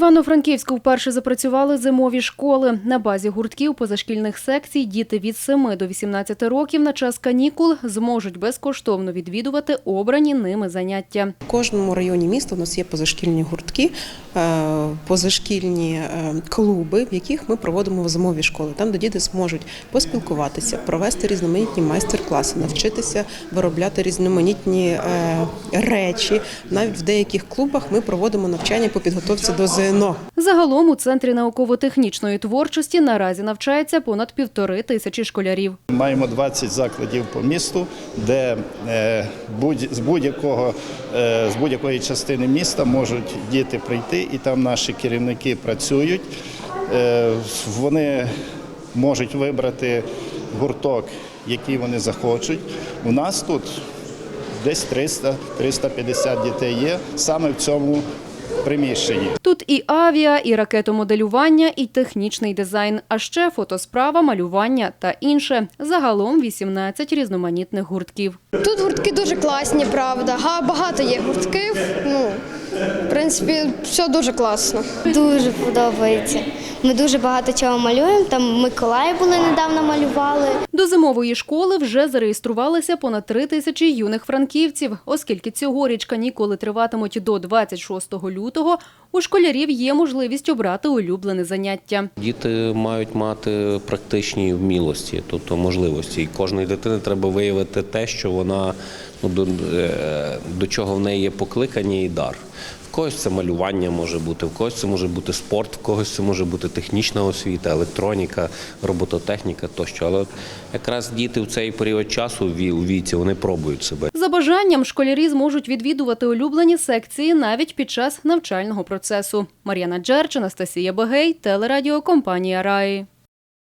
Івано-Франківську вперше запрацювали зимові школи. На базі гуртків позашкільних секцій діти від 7 до 18 років на час канікул зможуть безкоштовно відвідувати обрані ними заняття. У кожному районі міста у нас є позашкільні гуртки, е, позашкільні е, клуби, в яких ми проводимо зимові школи, там де діти зможуть поспілкуватися, провести різноманітні майстер-класи, навчитися виробляти різноманітні е, речі. Навіть в деяких клубах ми проводимо навчання по підготовці до ЗНО. Загалом у центрі науково-технічної творчості наразі навчається понад півтори тисячі школярів. Маємо 20 закладів по місту, де з будь-якого з будь-якої частини міста можуть діти прийти, і там наші керівники працюють. Е, Вони можуть вибрати гурток, який вони захочуть. У нас тут десь 300-350 дітей є саме в цьому приміщенні. Тут і авіа, і ракетомоделювання, і технічний дизайн, а ще фотосправа, малювання та інше. Загалом 18 різноманітних гуртків. Тут гуртки дуже класні, правда. Га- Багато є гуртків. Ну, в принципі, все дуже класно. Дуже подобається. Ми дуже багато чого малюємо. Там Миколаї були недавно малювали. До зимової школи вже зареєструвалися понад три тисячі юних франківців. Оскільки цьогоріч канікули триватимуть до 26 лютого, у школярів є можливість обрати улюблене заняття. Діти мають мати практичні вмілості, тобто можливості. І кожної дитини треба виявити те, що вона ну, до, чого в неї є покликання і дар. В когось це малювання може бути, в когось це може бути спорт, в когось це може бути технічна освіта, електроніка, робототехніка тощо. Але якраз діти в цей період часу у віці вони пробують себе. За бажанням школярі зможуть відвідувати улюблені секції навіть під час навчального процесу. Мар'яна Джерч, Анастасія Бегей, телерадіокомпанія Раї.